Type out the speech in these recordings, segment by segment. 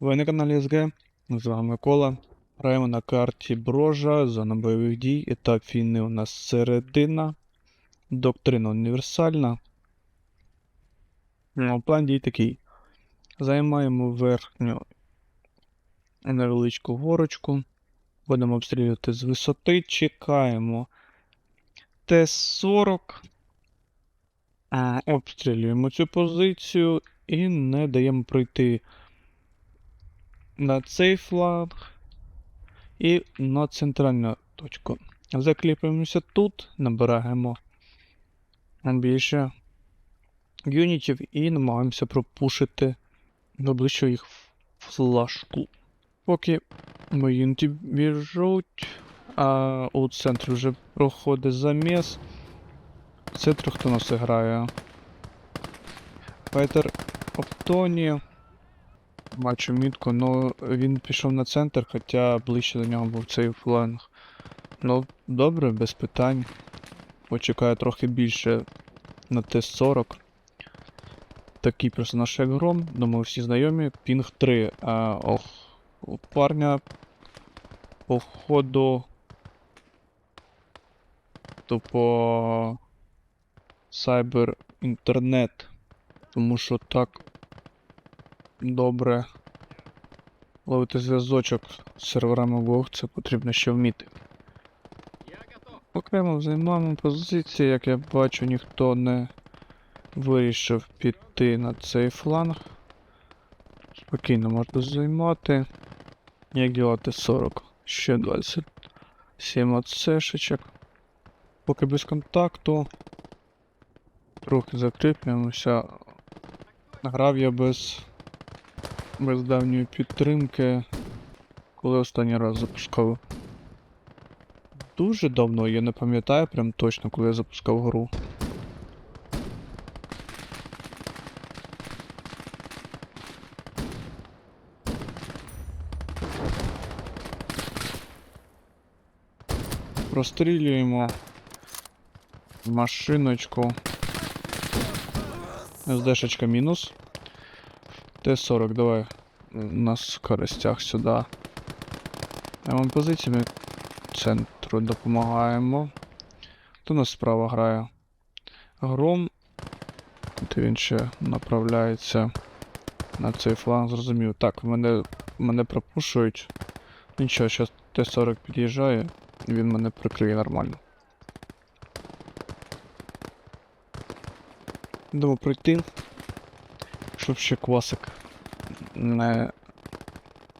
Ви на каналі СГ, з вами Микола. Граємо на карті Брожа, зона бойових дій, етап війни у нас середина, доктрина універсальна. Ну, план дій такий. Займаємо верхню невеличку горочку. Будемо обстрілювати з висоти. Чекаємо Т-40. Обстрілюємо цю позицію і не даємо пройти на цей фланг і на центральну точку. Закліпуємося тут, набираємо більше юнітів і намагаємося пропушити найближчу їх флажку. Поки мої юніти біжуть, а у центрі вже проходить заміс. В центрі хто нас грає? Файтер Оптоні. Бачу мітку, ну він пішов на центр, хоча ближче до нього був цей фланг. Ну, добре, без питань. Почекаю трохи більше на Т-40. Такий персонаж як Гром, думаю, всі знайомі. Пінг 3. А, ох, у парня походу. Тупо сайбер інтернет. Тому що так добре ловити зв'язочок з серверами Вог, це потрібно ще вміти. Окремо займаємо позиції, як я бачу, ніхто не вирішив піти на цей фланг. Спокійно можна займати. Як ділати 40? Ще 27 АЦшечок. Поки без контакту. Трохи закріплюємося. Грав я без, без давньої підтримки. Коли останній раз запускав. Дуже давно, я не пам'ятаю прям точно, коли я запускав гру. Прострілюємо машиночку. СДшечка мінус. Т-40, давай на скоростях сюди. Вам позиціями центру допомагаємо. Хто нас справа грає? Гром. Де він ще направляється на цей фланг, зрозумів. Так, мене, мене пропушують. Нічого, зараз Т-40 під'їжджає, і він мене прикриє нормально. Думаю пройти. Щоб ще квасик не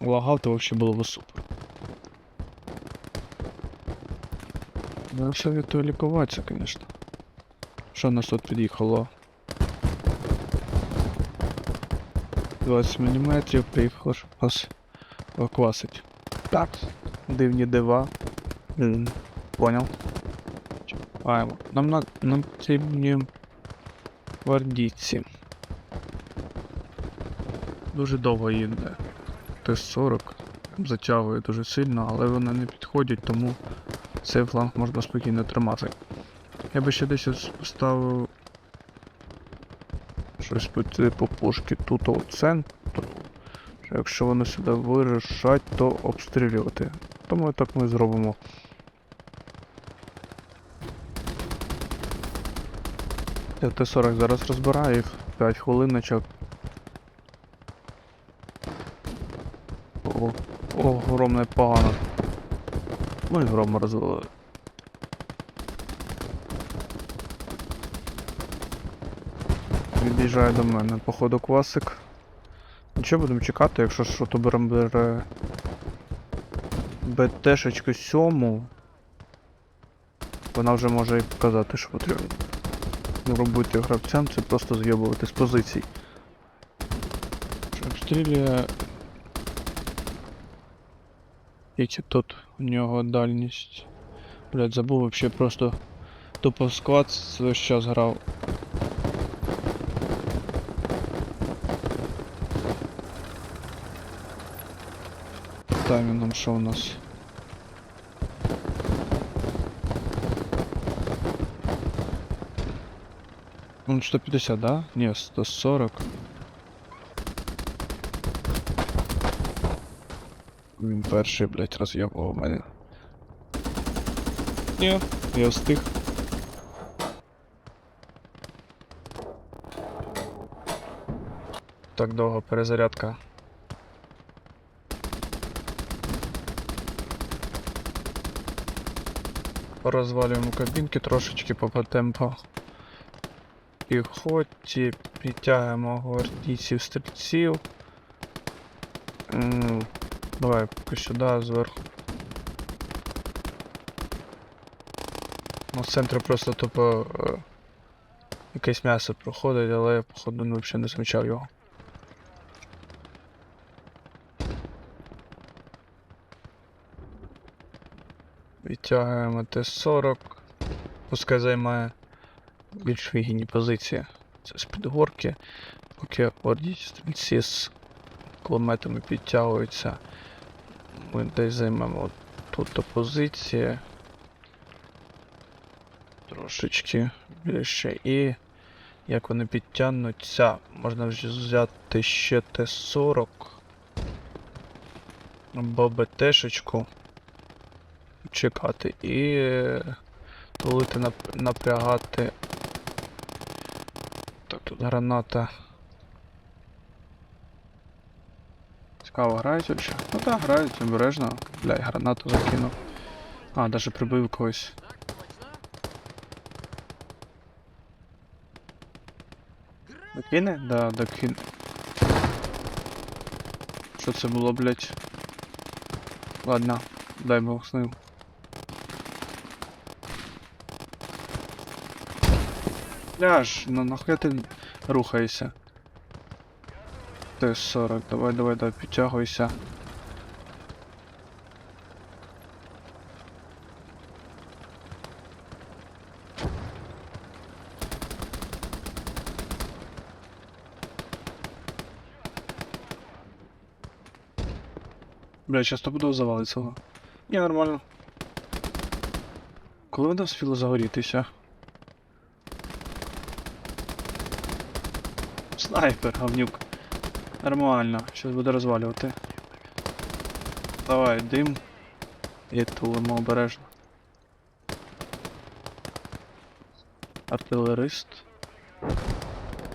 лагав, то взагалі було б супер. Ну, советую лікуватися, звісно. Що нас тут під'їхало? 20 мм, приїхало, щоб нас квасить. Так. Дивні дива. М, Понял. Чекаємо. Нам на нам потрібні гвардійці. Дуже довго їде. Т-40 затягує дуже сильно, але вони не підходять, тому цей фланг можна спокійно тримати. Я би ще десь поставив щось по типу пушки тут у центру. Якщо вони сюди вирішать, то обстрілювати. Тому так ми зробимо. Я Т-40 зараз розбираю їх 5 хвилиночок. О, о, гром непогано. Ну і гром розвели. Від'їжджає до мене, походу квасик. Нічого будемо чекати, якщо що, то беремо бере БТшечку сьому. Вона вже може і показати, що потрібно. Робити гравцям це просто з'єбувати з позицій. Що Обстрілює. Які тут у нього дальність. Блять, забув вообще просто тупо склад весь час грав. Таймінгом що у нас? Он 150, да? Не, 140. Він перший, блядь, роз'єбував мене. Ні, я встиг. Так довго перезарядка. Порозвалюємо кабінки трошечки по темпу. Піхоті, підтягуємо гвардійців стрільців. Давай поки сюди, зверху. Ну, в центрі просто тупо е, якесь м'ясо проходить, але я, походу, ну, взагалі не замічав його. Відтягуємо Т-40. Пускай займає більш вигідні позиції. Це з підгорки. Поки орді стрільці з кулеметами підтягуються. Ми десь займемо тут позиції. Трошечки більше. І як вони підтягнуться, можна вже взяти ще Т-40 або БТшечку. Чекати і е, тулити нап- напрягати. Так, тут граната. Цікаво, грають ще? Ну так, грають, обережно. Бля, я гранату закинув. А, даже прибив когось. Докине? Да, докине. Що це було, блять? Ладно, дай Бог з ним. Ляж, ну нахуя ти рухаєшся? Т-40, давай, давай, давай, підтягуйся. Бля, часто буду завалить цього. Ні, нормально. Коли вона встигла загорітися? Снайпер, говнюк. Нормально, щас буде розвалювати. Давай, дим. І тулимо обережно. Артилерист.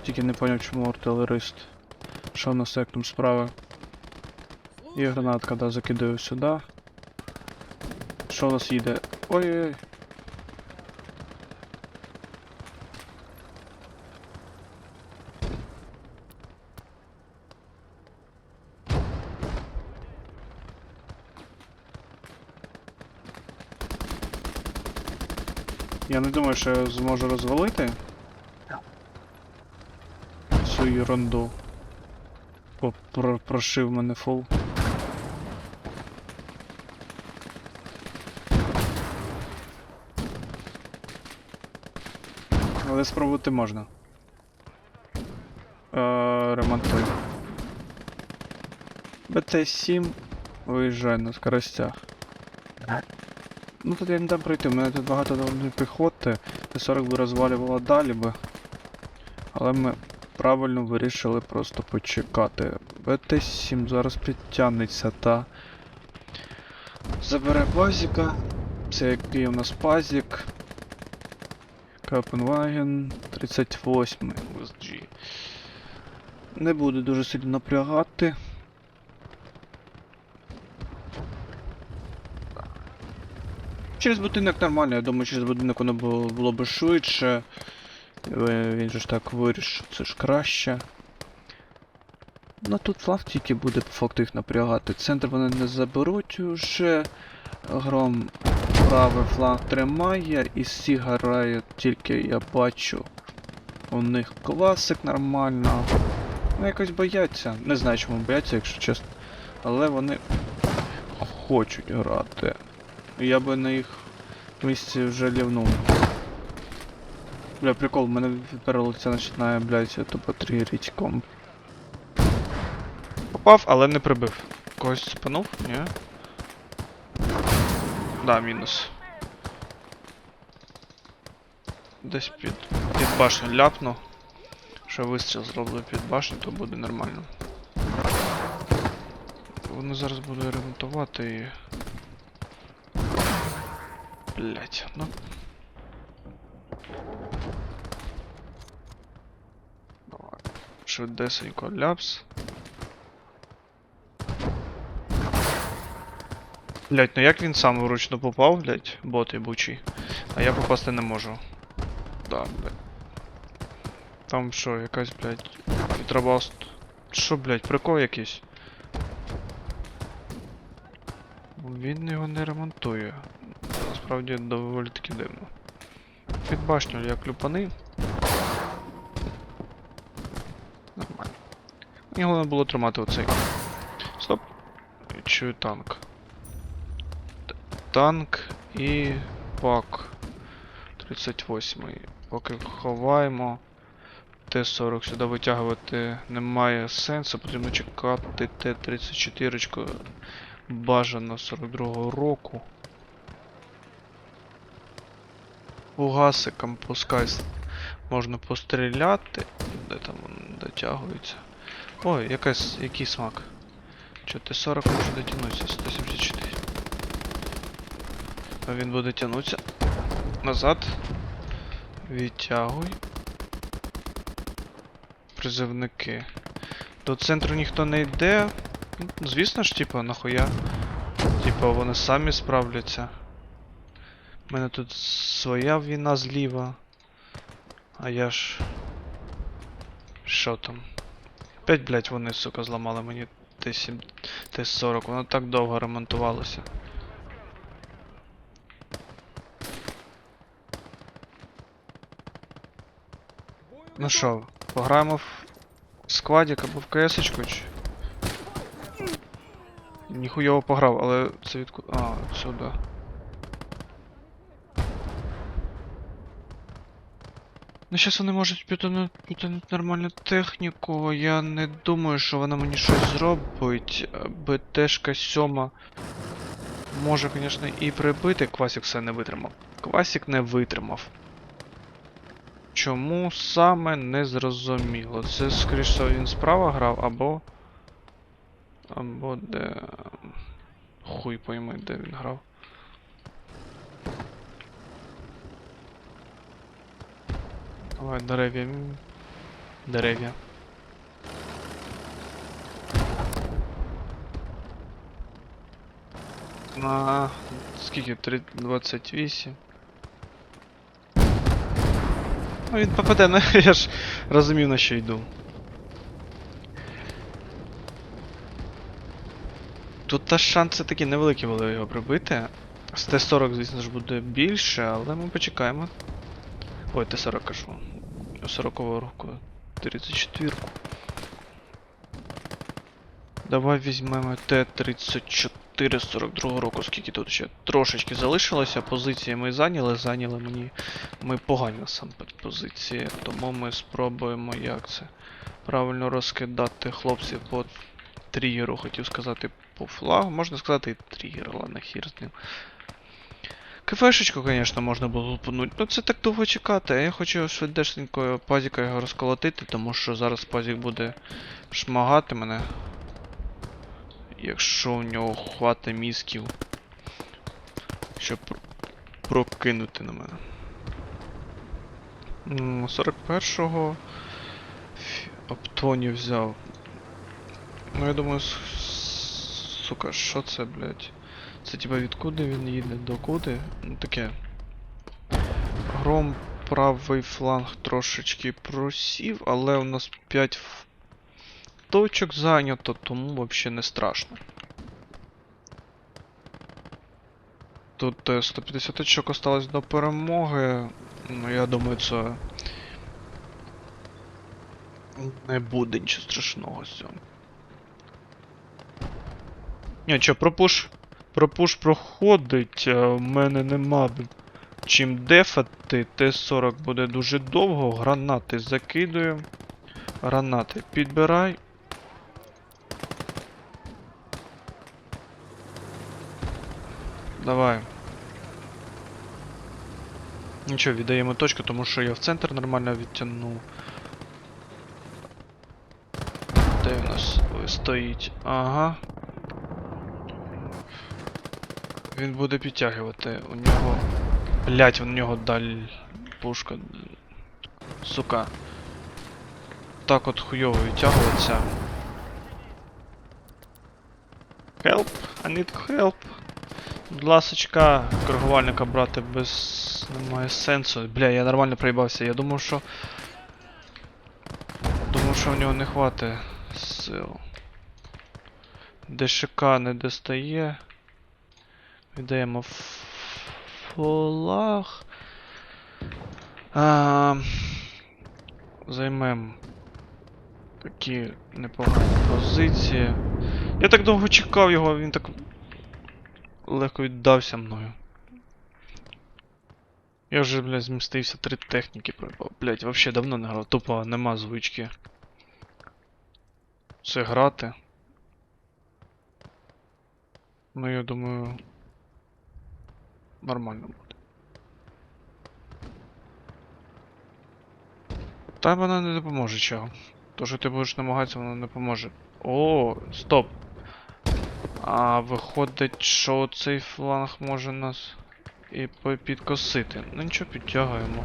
Тільки не поняв, чому артилерист. Що в нас як там справа? І гранатка, да, закидаю сюди. Що у нас їде? Ой-ой-ой. Я не думаю, що я зможу розвалити цю ерунду. О, про прошив мене фул. Але спробувати можна. Е, ремонтуй. БТ-7 виїжджає на скоростях. Ну тут я не дам пройти, у мене тут багато довольно піхоти. Т-40 би розвалювала далі би. Але ми правильно вирішили просто почекати. БТ-7 зараз підтягнеться та забере базіка. Це який у нас пазік. Капенваген 38 USG. Не буде дуже сильно напрягати. Через будинок нормально, я думаю, через будинок воно було, було б швидше. Е, Він же ж так вирішив, це ж краще. Ну тут флаг тільки буде по факту їх напрягати. Центр вони не заберуть уже. Гром правий фланг тримає і всі грають тільки я бачу. У них класик нормально. Ну якось бояться. Не знаю чому бояться, якщо чесно. Але вони хочуть грати. Я би на їх місці вже лівнув. Бля, прикол, в мене перелиця починає, блядь, тупо тригерить комп. Попав, але не прибив. Когось спанув? Ні. Да, мінус. Десь під, під башню ляпну. Що вистріл зроблю під башню, то буде нормально. вони зараз будуть ремонтувати і. Блять, ну. Давай. Швидесенько ляпс. Блять, ну як він сам вручну попав, блять, бот єбучий. А я попасти не можу. Да, блять. Там що, якась, блять, вітрабаст. Що, блять, прикол якийсь? Він його не ремонтує. Насправді доволі таки дивно. Під башню як люпани. Нормально. Мені головне було тримати оцей. Стоп. Чую танк. Танк і пак. 38. Поки ховаємо. Т-40 сюди витягувати немає сенсу, потрібно чекати Т-34 бажано 42-го року. Фугасиком пускай можна постріляти. Де там він дотягується? Ой, якась, який смак. Чо Т-40 може дотягнутися, 174. А він буде тягнутися. Назад. Відтягуй. Призивники. До центру ніхто не йде. Ну, Звісно ж, типа, нахуя. Типа, вони самі справляться. У мене тут своя війна зліва. А я ж. Що там? Опять, блять, вони, сука, зламали мені Т-7, Т-40. Воно так довго ремонтувалося. Ну що, пограємо в складік або в КС-очку чи? Ніхуйово пограв, але це відку... А, сюди. Ну, зараз вони можуть підтягнути нормальну техніку. Я не думаю, що вона мені щось зробить. БТшка 7 може, звісно, і прибити. Квасік все не витримав. Квасік не витримав. Чому саме не зрозуміло. Це, скоріш всього, він справа грав, або. Або де. Хуй пойми, де він грав. Давай, дерев'я. Дерев'я. На скільки? 3, 28. Ну він попаде, ну я ж розумів на що йду. Тут та шанси такі невеликі були його прибити. З Т-40, звісно ж, буде більше, але ми почекаємо. Ой, Т-40 кажу. 40-го року. 34-ку. Давай візьмемо Т-34 42 року, скільки тут ще трошечки залишилося. Позиції ми зайняли, зайняли мені. Ми погані насамперед позиції, тому ми спробуємо як це. Правильно розкидати хлопців по тригеру, хотів сказати по флагу. Можна сказати і тригер, ладно, хір з ним. КФшечку, звісно, можна було лупануть. Ну це так довго чекати, я хочу швидесенько пазіка його розколотити, тому що зараз пазік буде шмагати мене. Якщо у нього хватить мізків, щоб прокинути на мене. 41-го фі- Оптоні взяв. Ну я думаю, сука, що це, блядь? Це типа відкуди він їде, докуди? Ну таке. Гром правий фланг трошечки просів, але у нас 5 точок зайнято, тому взагалі не страшно. Тут е, 150 очок осталось до перемоги. Ну, я думаю, це не буде нічого страшного з цього. Ні, чо, пропуш. Пропуш проходить, а в мене нема чим дефати. Т-40 буде дуже довго. Гранати закидую. Гранати підбирай. Давай. Нічого, віддаємо точку, тому що я в центр нормально відтягнув. Де у нас стоїть? Ага. Він буде підтягувати. У нього. Блять, у нього даль пушка. Сука. Так от хуйово відтягується. Help, I need help. Ласочка, коригувальника брати без немає сенсу. Бля, я нормально проїбався. Я думав, що. Думав, що в нього не хватить сил. ДШК не достає. Віддаємо флаг. А, займемо такі непогані позиції. Я так довго чекав його, він так легко віддався мною. Я вже, блядь, змістився три техніки. Блядь, вообще давно не грав, тупо нема звички. Це грати. Ну, я думаю. Нормально буде. Та вона не допоможе чого. То, що ти будеш намагатися, воно не поможе. О, стоп. А виходить, що цей фланг може нас і підкосити. Ну нічого, підтягуємо.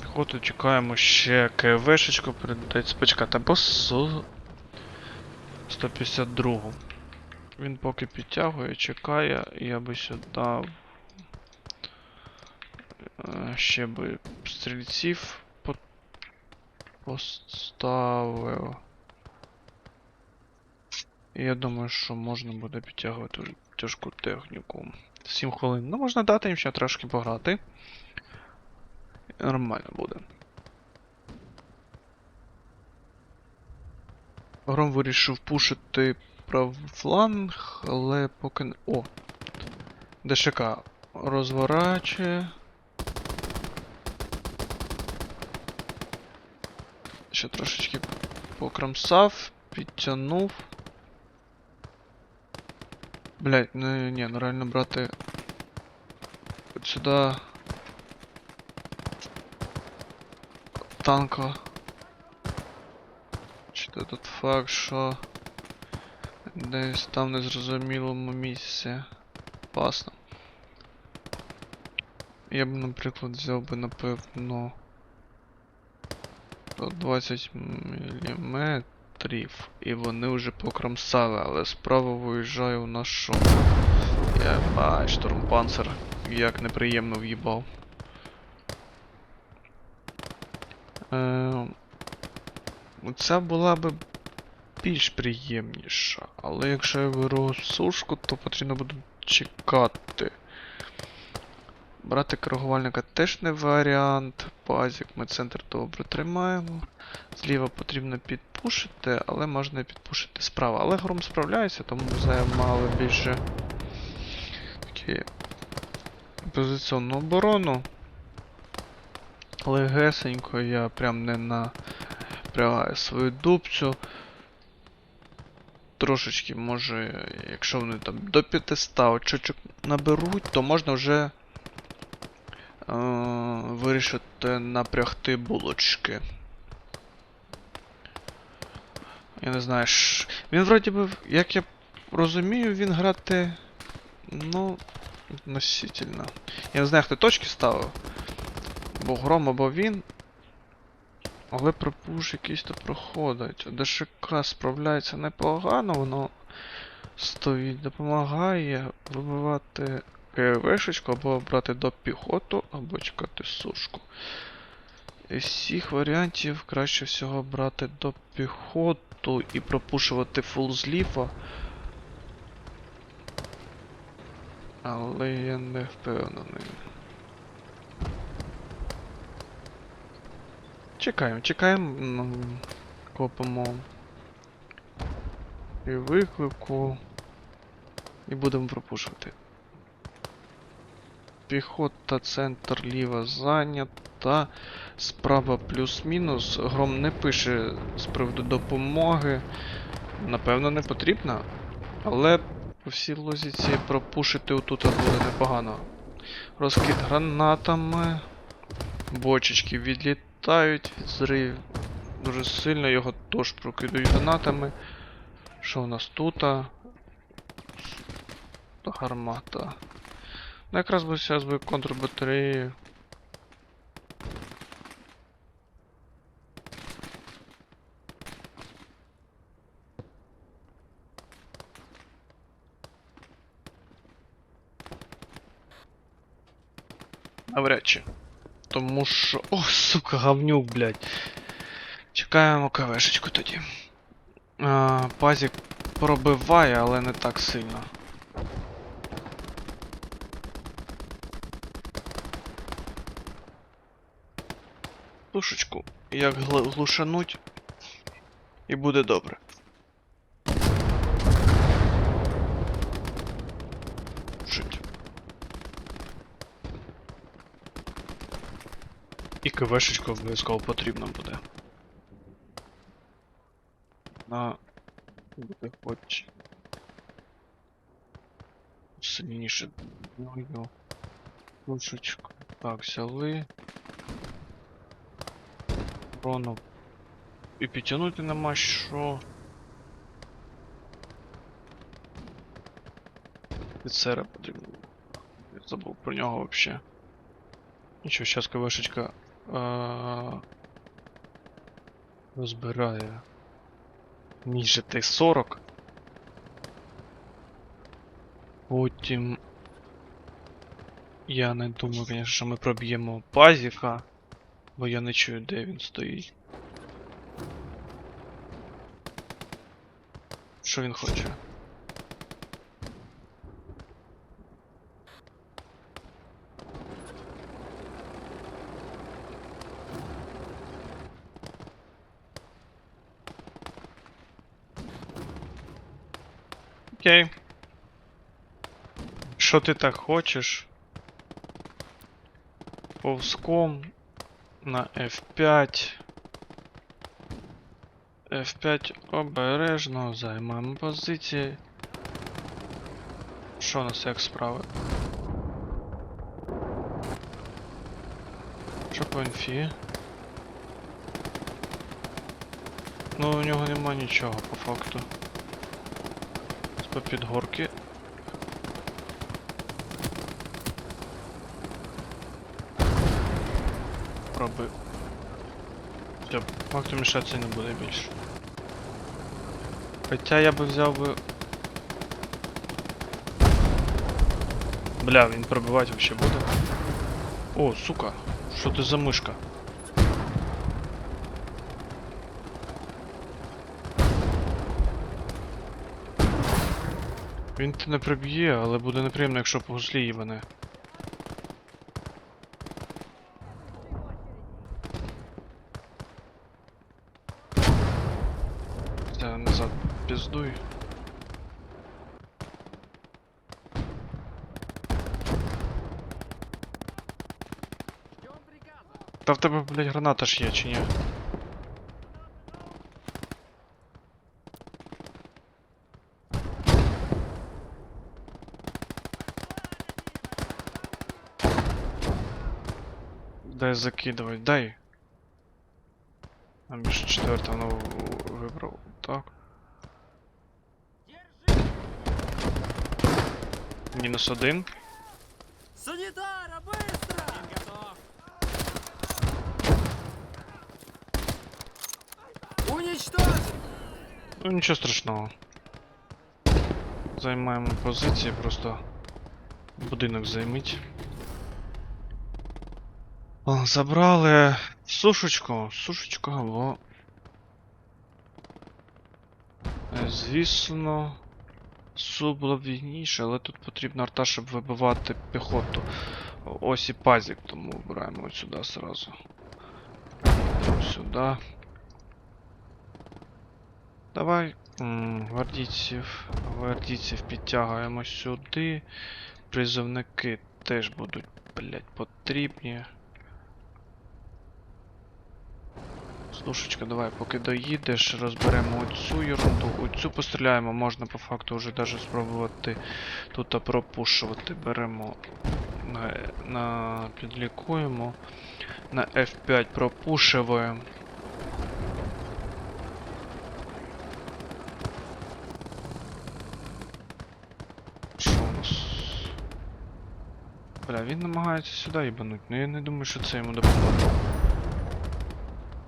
Піхоту чекаємо ще КВшечку передається. Почекати, або су... 152. Він поки підтягує, чекає, я би сюди ще би стрільців по- поставив. Я думаю, що можна буде підтягувати тяжку техніку. 7 хвилин. Ну, можна дати їм ще трошки пограти. І нормально буде. Гром вирішив пушити правий фланг, але поки не. О! ДШК розворачує. Ще трошечки покромсав, підтягнув. Блять, ну ні, ну реально брати. От сюди. Танка. Чи то тут факт, що десь там в незрозумілому місці. Опасно. Я б, наприклад, взяв би, напевно. 20 мм. І вони вже покромсали, але справа виїжджає у нас що? Я бай, штурмпанцер. Як неприємно в'їбав. Е, Ця була би більш приємніша, але якщо я беру сушку, то потрібно буде чекати. Брати коригувальника теж не варіант. Базік ми центр добре тримаємо. Зліва потрібно підпушити, але можна підпушити справа. Але гром справляється, тому займали більше такі позиційну оборону. Легесенько я прям не напрягаю свою дубцю. Трошечки може, якщо вони там до 500 очочок наберуть, то можна вже вирішити напрягти булочки. Я не знаю. ш- Він вроді би, як я розумію, він грати. Ну. Относительно. Я не знаю, хто точки ставив. Бо гром або він. Але пропуш якийсь то проходить. ДШК справляється непогано, воно стоїть, допомагає вибивати КВшечку, або брати до піхоту, або чекати сушку. Із всіх варіантів краще всього брати до піхоту і пропушувати фул з. Але я не впевнений. Чекаємо, чекаємо, копимо і виклику. І будемо пропушувати. Піхота, центр ліва зайнята. Справа плюс-мінус. Гром не пише з приводу допомоги. Напевно, не потрібно. Але по всій лозіці пропушити отут буде непогано. Розкид гранатами. Бочечки відлітають. Зрив дуже сильно, його теж прокидують гранатами. Що у нас тут? гармата. Ну якраз би зараз би контрбатареї. Навряд чи. Тому що. О, сука, говнюк, блядь. Чекаємо кавешечку тоді. А, пазік пробиває, але не так сильно. Тушечку, як гл- глушануть, і буде добре. Жить. І КВшечка обов'язково потрібна буде. На буде хоч сильніше дною. Пушечку. Так, взяли. Рону. І підтягнути нема що. Офіцера потрібно. Я забув про нього вообще. Нічого, зараз КВшечка а... розбирає. Ніже Т-40. Потім. Я не думаю, звісно, що ми проб'ємо пазіка, бо я не чую, де він стоїть. Що він хоче? Окей. Що ти так хочеш? Повзком на F5. F5 обережно займаємо позиції. Що у нас як справи? Що по інфі? Ну у нього нема нічого по факту. З підгорки. Пробив. Все, факту мішатися не буде більше. Хоча я би взяв би. Бля, він пробивати вообще буде. О, сука, що ти за мишка? Він те не приб'є, але буде неприємно, якщо по гуслі їбане. Та назад піздуй. Та в тебе, блядь, граната ж є, чи ні? Дай закидывать, дай. А більше четверта ну вибрав. Так. Мінус один. Ну нічого страшного. Займаємо позиції, просто будинок займіть. Забрали сушечку, сушечку або. Е, Звісно, су було б вільніше, але тут потрібна арта, щоб вибивати піхоту. Ось і пазік, тому вибираємо от сюди. Йдемо сюди. Давай гвардійців, гвардійців підтягуємо сюди. Призовники теж будуть, блять, потрібні. Слушечка, давай, поки доїдеш, розберемо оцю ерунду. Оцю постріляємо, можна по факту вже даже спробувати тут пропушувати. Беремо на, на підлікуємо. На F5 пропушуємо. Що у нас? Бля, він намагається сюди їбануть, ну я не думаю, що це йому допоможе.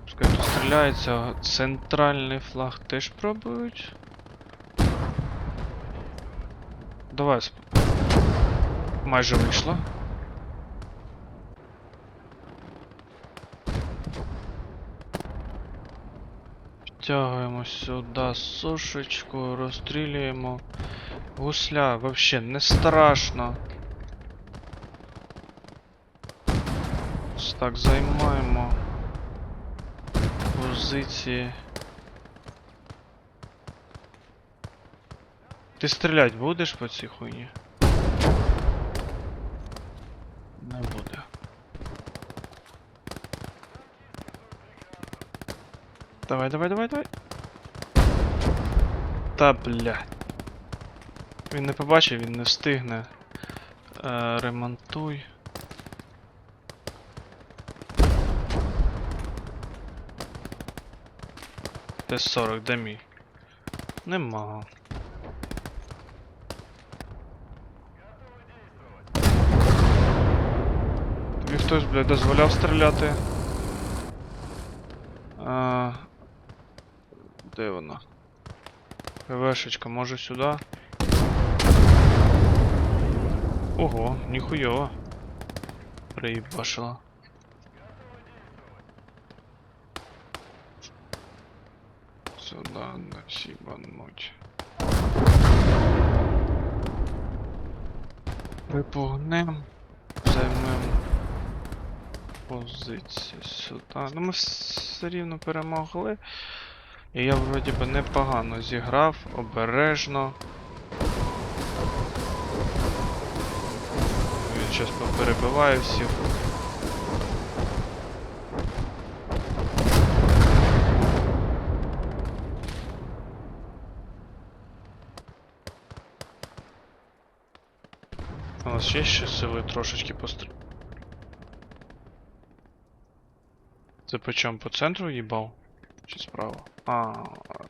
Пускай тут стріляється, центральний флаг теж пробують. Давай. сп- Майже вийшло. Підтягуємо сюди сушечку, розстрілюємо. Гусля, вообще не страшно. Так займаємо позиції. Ти стрілять будеш по цій хуйні? Не буде. Давай, давай, давай, давай. Та бля. Він не побачив, він не встигне. Е, ремонтуй. Т-40, де мій? Нема. Тобі хтось, блядь, дозволяв стріляти? А... Де вона? ПВшечка, може сюди? Ого, ніхуйово. Приїбашила. Сюда насібануть. Випугнем. Займем позицію сюди. Ну ми все рівно перемогли. І я вроді би непогано зіграв, обережно. Він щас поперебиває всіх. Нас є ще сили трошечки постр... Це по чому? По центру їбав? Чи справа? А,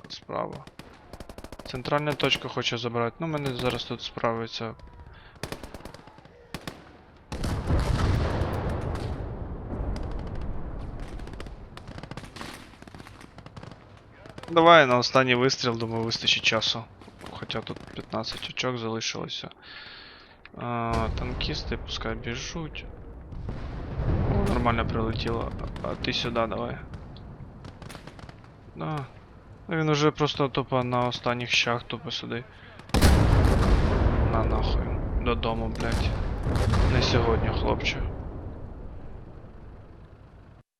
справа. Центральна точка хоче забрати. Ну, мене зараз тут справиться. Давай на останній вистріл, думаю, вистачить часу. Хоча тут 15 очок залишилося. А, танкісти пускай біжуть. О, нормально прилетіло. А ти сюди давай. Да. Він уже просто тупо на останніх щах тупо сюди. На нахуй. Додому, блядь. Не сьогодні, хлопче.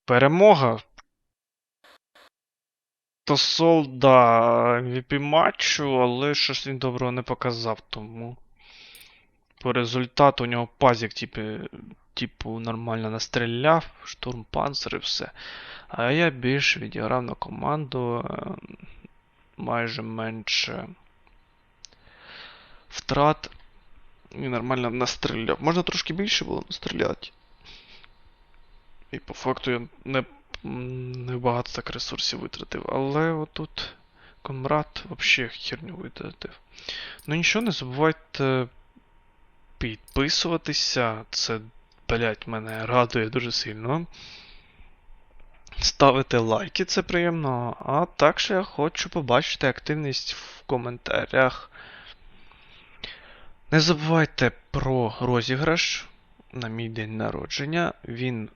Перемога. То солда MVP матчу, але щось він доброго не показав, тому. По результату у нього пазік, типу, типу, нормально настріляв, штурм панцир і все. А я більш відіграв на команду е, майже менше втрат і нормально настріляв. Можна трошки більше було настріляти. І по факту я не, не багато так ресурсів витратив. Але отут комрад взагалі херню витратив. Ну нічого, не забувайте підписуватися. Це, блять, мене радує дуже сильно. Ставити лайки, це приємно. А також я хочу побачити активність в коментарях. Не забувайте про розіграш на мій день народження. Він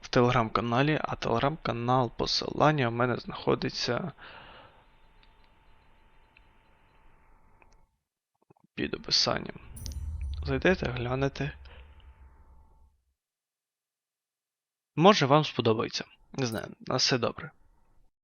в телеграм-каналі, а телеграм-канал посилання в мене знаходиться під описанням. Зайдете, глянете. Може вам сподобається. Не знаю, на все добре.